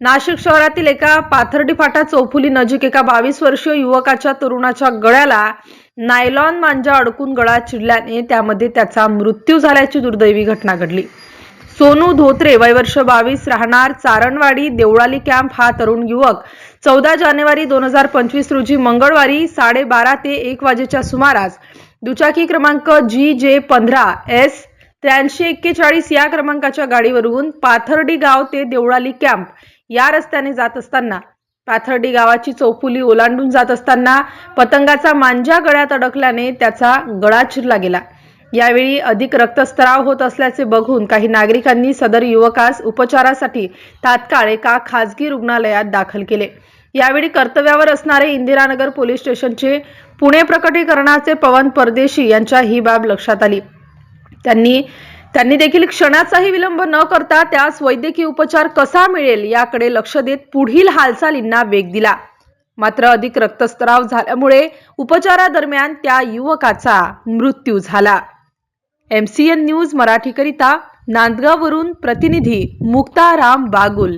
नाशिक शहरातील एका पाथर्डी फाटा चौफुली नजीक एका बावीस वर्षीय युवकाच्या तरुणाच्या गळ्याला नायलॉन मांजा अडकून गळा चिडल्याने त्यामध्ये त्याचा मृत्यू झाल्याची दुर्दैवी घटना घडली. सोनू धोत्रे वय वर्ष बावीस राहणार चारणवाडी देवळाली कॅम्प हा तरुण युवक चौदा जानेवारी दोन हजार पंचवीस रोजी मंगळवारी साडेबारा ते एक वाजेच्या सुमारास दुचाकी क्रमांक जी जे पंधरा एस त्र्याऐंशी एक्केचाळीस या क्रमांकाच्या गाडीवरून पाथर्डी गाव ते देवळाली कॅम्प या रस्त्याने जात असताना पाथर्डी गावाची चौफुली ओलांडून जात असताना पतंगाचा मांजा गळ्यात अडकल्याने त्याचा गळा चिरला गेला. यावेळी अधिक रक्तस्त्राव होत असल्याचे बघून काही नागरिकांनी सदर युवकास उपचारासाठी तात्काळ एका खासगी रुग्णालयात दाखल केले. यावेळी कर्तव्यावर असणारे इंदिरानगर पोलीस स्टेशनचे पुणे प्रकटीकरणाचे पवन परदेशी यांच्या ही बाब लक्षात आली. त्यांनी त्यांनी देखील क्षणाचाही विलंब न करता त्यास वैद्यकीय उपचार कसा मिळेल याकडे लक्ष देत पुढील हालचालींना वेग दिला. मात्र अधिक रक्तस्राव झाल्यामुळे उपचारादरम्यान त्या युवकाचा मृत्यू झाला. एम सी एन न्यूज मराठीकरिता नांदगाववरून प्रतिनिधी मुक्ताराम बागुल.